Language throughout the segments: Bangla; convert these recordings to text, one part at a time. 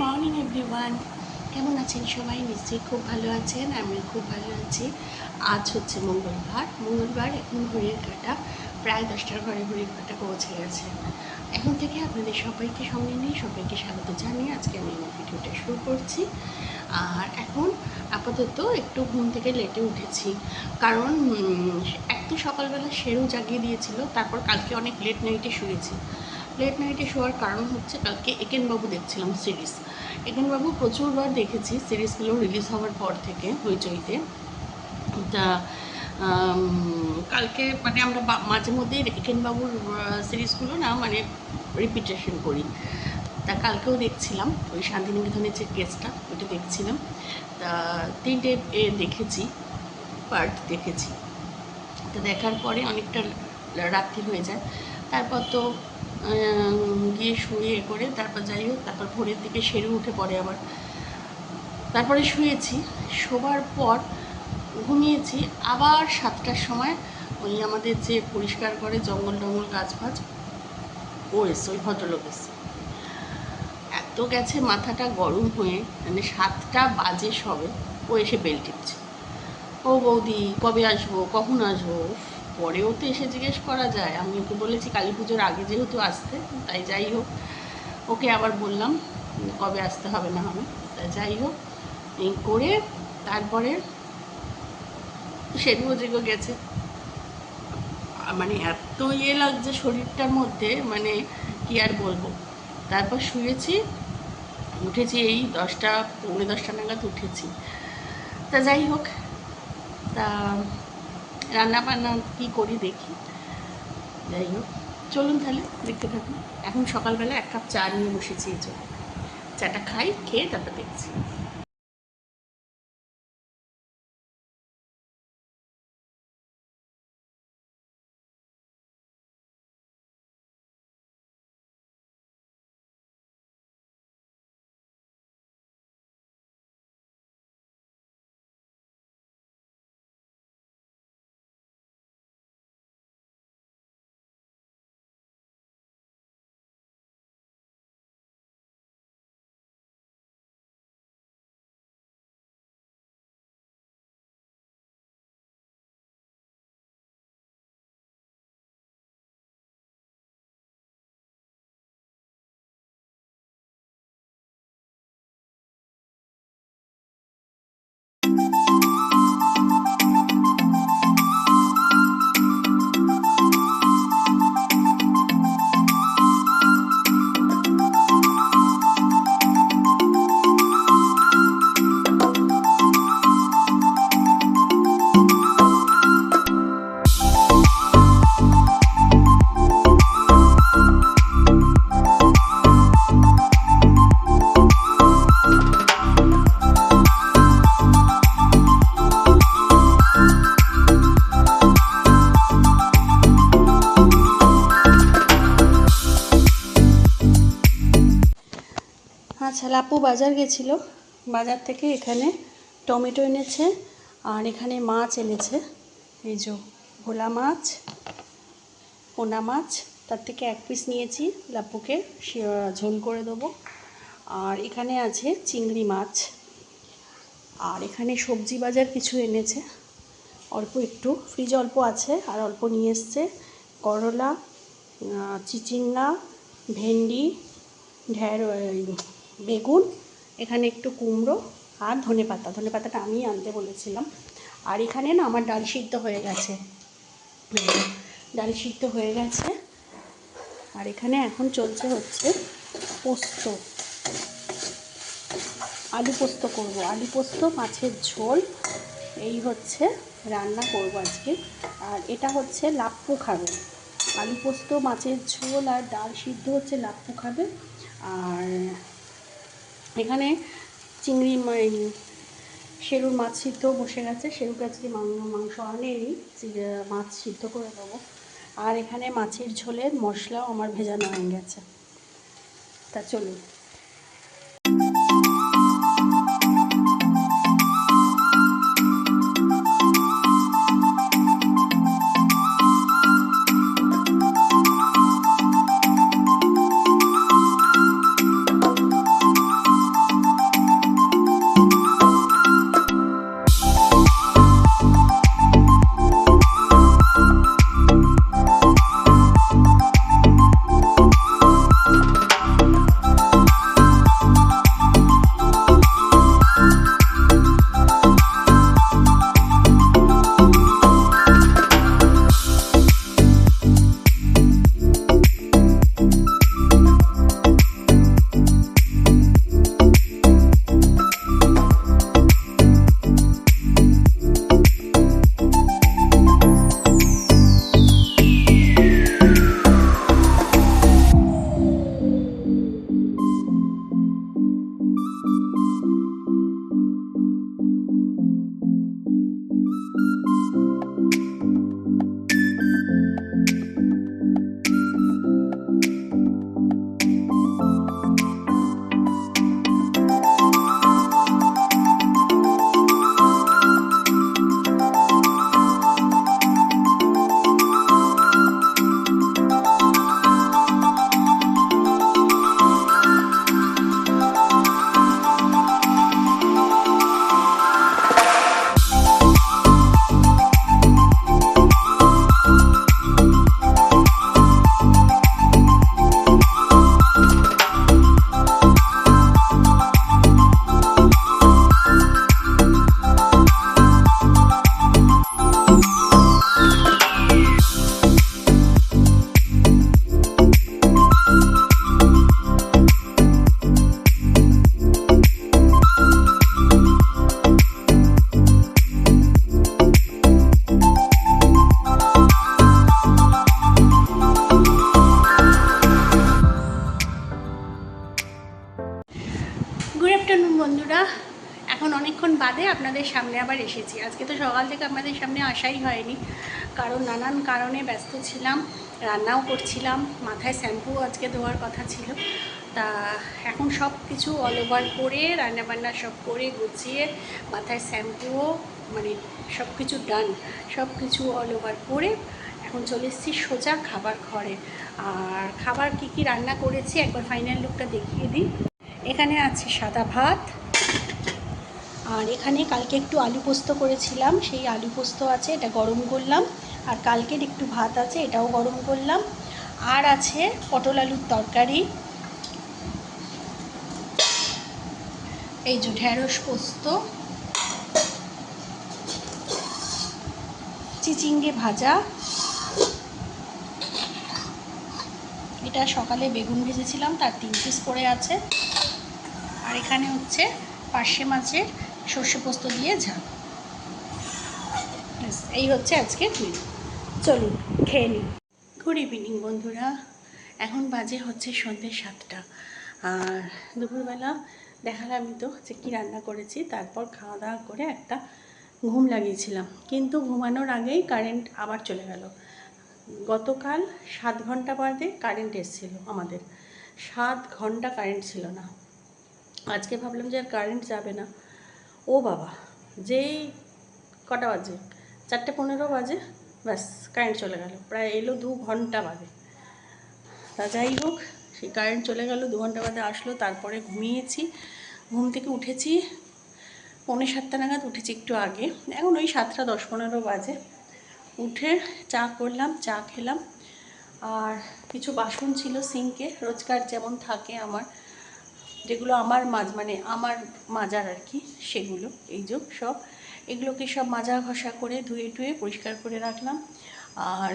Morning, everyone. কেমন আছেন সবাই? নিশ্চয়ই খুব ভালো আছেন আমি খুব ভালো আছি। আজ হচ্ছে মঙ্গলবার। মঙ্গলবার এখন ঘড়ির কাটা। প্রায় দশটার ঘরে ঘড়ির কাটা পৌঁছে গেছে। এখন থেকে আপনাদের সবাইকে সঙ্গে নিয়ে, সবাইকে স্বাগত জানিয়ে আজকে আমি আমার ভিডিওটা শুরু করছি। আর এখন আপাতত একটু ঘুম থেকে লেটে উঠেছি। কারণ এক তো সকালবেলা সেরু জাগিয়ে দিয়েছিল, তারপর কালকে অনেক লেট নাইটে শুয়েছি। লেট নাইটে শোয়ার কারণ হচ্ছে কালকে একেনবাবু দেখছিলাম সিরিজ একেনবাবু প্রচুরবার দেখেছি সিরিজগুলো রিলিজ হওয়ার পর থেকে হইচইতে। তা কালকে মানে আমরা মাঝে মধ্যেই একেনবাবুর সিরিজগুলো না মানে রিপিটেশন করি। তা কালকেও দেখছিলাম, ওই শান্তিনিকেতনের যে কেসটা ওটা দেখছিলাম। তা তিনটে, এ, দেখেছি পার্ট দেখেছি। তো দেখার পরে অনেকটা রাত্রি হয়ে যায়। তারপর তো গিয়ে শুয়ে করে তারপর যাই হোক, তারপর ভোরের দিকে সেরে উঠে পড়ে আবার। তারপরে শুয়েছি, শোবার পর ঘুমিয়েছি, আবার সাতটার সময় ওই আমাদের যে পরিষ্কার করে জঙ্গল টঙ্গল গাছ ফাছ ও এসে, ওই ভদ্রলোক এসে। এত গেছে মাথাটা গরম হয়ে মানে সাতটা বাজে সবে, ও এসে বেল টিপছে। ও বৌদি, কবে আসব, কখন আসব? পরেও তো এসে জিজ্ঞেস করা যায়। আমি ওকে বলেছি কালী পুজোর আগে যেহেতু আসতে তাই যাই হোক। ওকে আবার বললাম, কবে আসতে হবে না হবে তা যাই হোক। এই করে তারপরে সেদিনও যেগুলো গেছে। মানে এত ইয়ে লাগছে শরীরটার মধ্যে মানে কি আর বলব। তারপর শুয়েছি, উঠেছি এই দশটা, পৌনে দশটা নাগাদ উঠেছি। তা যাই হোক, তা রান্না বান্না কী করি দেখি। যাই হোক, চলুন তাহলে, দেখতে থাকুন। এখন সকালবেলা এক কাপ চা নিয়ে বসেছি এই চাটা খাই, খেয়ে তারপর দেখছি। লাপু বাজার গেছিল, বাজার থেকে এখানে টমেটো এনেছে আর এখানে মাছ এনেছে। এই যে ভোলা মাছ, পোনা মাছ, তার থেকে এক পিস নিয়েছি, লাপুকে ঝোল করে দেবো। আর এখানে আছে চিংড়ি মাছ। আর এখানে সবজি বাজার কিছু এনেছে। অল্প একটু ফ্রিজ অল্প আছে আর অল্প নিয়ে এসছে করলা চিচিঙ্গা, ভেন্ডি, ঢেঁড় বেগুন, এখানে একটু কুমড়ো আর ধনে পাতা। ধনে পাতাটা আমি আনতে বলেছিলাম। আর এখানে না আমার ডাল সিদ্ধ হয়ে গেছে। ডাল সিদ্ধ হয়ে গেছে। আর এখানে এখন চলছে হচ্ছে পোস্ত। আলু পোস্ত করব। আলু পোস্ত, মাছের ঝোল, এই হচ্ছে রান্না করব আজকে। আর এটা হচ্ছে লাপ্পু খাবে। আলু পোস্ত, মাছের ঝোল আর ডাল সিদ্ধ হচ্ছে লাপ্পু খাবে। আর এখানে চিংড়ি সেরুর মাছ সিদ্ধ বসে গেছে। সেরু কাছে মাংস আনেনি মাছ সিদ্ধ করে দেবো। আর এখানে মাছের ঝোলের মশলাও আমার ভেজানো হয়ে গেছে। তা চলুন। আজকে তো সকাল থেকে আপনাদের সামনে আসাই হয়নি। কারণ নানান কারণে ব্যস্ত ছিলাম, রান্নাও করছিলাম, মাথায় শ্যাম্পু আজকে ধোয়ার কথা ছিল। তা এখন সব কিছু অল ওভার করে, রান্নাবান্না সব করে গুছিয়ে, মাথায় শ্যাম্পুও মানে সব কিছু ডান সব কিছু অল ওভার করে এখন চলে এসেছি সোজা খাবার ঘরে। আর খাবার কি কি রান্না করেছি একবার ফাইনাল লুকটা দেখিয়ে দিই। এখানে আছে সাদা ভাত আর এখানে কালকে একটু আলু পোস্ত করেছিলাম, সেই আলু পোস্ত আছে, এটা গরম করলাম। আর কালকের একটু ভাত আছে, এটাও গরম করলাম। আর আছে পটল আলুর তরকারি। এই যে ঢেঁড়স পোস্ত। চিচিঙ্গে ভাজা। এটা সকালে বেগুন ভেজেছিলাম, তার তিন পিস করে আছে। আর এখানে হচ্ছে পার্শে মাছের সর্ষে পোস্ত দিয়ে ব্যাস, এই হচ্ছে আজকে মিল চলুন খেয়ে নিই। গুড ইভিনিং বন্ধুরা। এখন বাজে হচ্ছে সন্ধ্যে সাতটা। আর দুপুরবেলা দেখালামই তো যে কী রান্না করেছি তারপর খাওয়া দাওয়া করে একটা ঘুম লাগিয়েছিলাম। কিন্তু ঘুমানোর আগেই কারেন্ট আবার চলে গেল। গতকাল সাত ঘণ্টা বাদে কারেন্ট এসেছিল আমাদের। সাত ঘণ্টা কারেন্ট ছিল না। আজকে ভাবলাম যে আর কারেন্ট যাবে না। ও বাবা, যেই কটা বাজে? চারটে পনেরো বাজে, ব্যাস কারেন্ট চলে গেল। প্রায় এলো দু ঘণ্টা বাদে। তা যাই হোক, সেই কারেন্ট চলে গেল, দু ঘণ্টা বাদে আসলো, তারপরে ঘুমিয়েছি। ঘুম থেকে উঠেছি, পৌনে সাতটা নাগাদ উঠেছি একটু আগে। এখন ওই সাতটা দশ পনেরো বাজে। উঠে চা করলাম, চা খেলাম। আর কিছু বাসন ছিল সিঙ্কে, রোজকার যেমন থাকে আমার। যেগুলো আমার মাজ মানে আমার মাজার আর কি, সেগুলো, এই যে সব। এগুলোকে সব মাজা ঘষা করে ধুয়ে টুয়ে পরিষ্কার করে রাখলাম। আর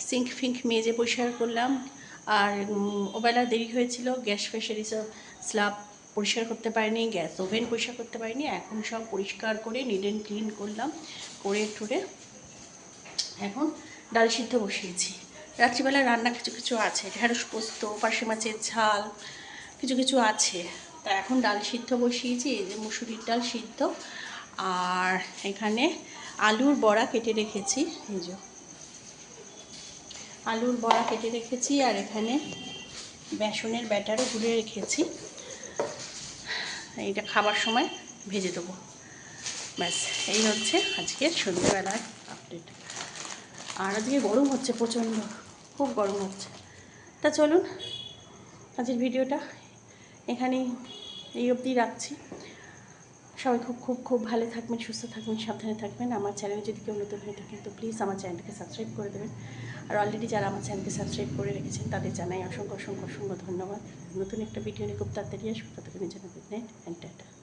সিঙ্ক ফিঙ্ক মেজে পরিষ্কার করলাম। আর ওবেলা দেরি হয়েছিল, গ্যাস ফ্যাসের এসব স্ল্যাব পরিষ্কার করতে পারিনি, গ্যাস ওভেন পরিষ্কার করতে পারিনি। এখন সব পরিষ্কার করে নিড অ্যান্ড ক্লিন করলাম, করে টুরে এখন ডাল সিদ্ধ বসিয়েছি। রাত্রিবেলা রান্না কিছু কিছু আছে। ঢেঁড়স পোস্ত, পার্শে মাছের ঝাল কিছু কিছু আছে। তা এখন ডাল সিদ্ধ বসিয়েছি, এই যে মুসুরির ডাল সিদ্ধ। আর এখানে আলুর বড়া কেটে রেখেছি, এই যে। আলুর বড়া কেটে রেখেছি, আর এখানে বেসনের ব্যাটারও গুলে রেখেছি। এইটা খাবার সময় ভেজে দেবো। ব্যাস, এই হচ্ছে আজকে সন্ধ্যেবেলার আপডেট আর আজকে গরম হচ্ছে প্রচণ্ড, খুব গরম হচ্ছে। তা চলুন, আজকের ভিডিওটা এখানেই এই অবধি রাখছি। সবাই খুব খুব খুব ভালো থাকবেন, সুস্থ থাকবেন, সাবধানে থাকবেন। আমার চ্যানেলে যদি কেউ নতুন হয়ে থাকেন, তো প্লিজ আমার চ্যানেলকে সাবস্ক্রাইব করে দেবেন। আর অলরেডি যারা আমার চ্যানেলকে সাবস্ক্রাইব করে রেখেছেন, তাদের জানাই অসংখ্য অসংখ্য অসংখ্য ধন্যবাদ। নতুন একটা ভিডিও নিয়ে খুব তাড়াতাড়ি আসব। ততক্ষণের জন্য অ্যান্ড টাটা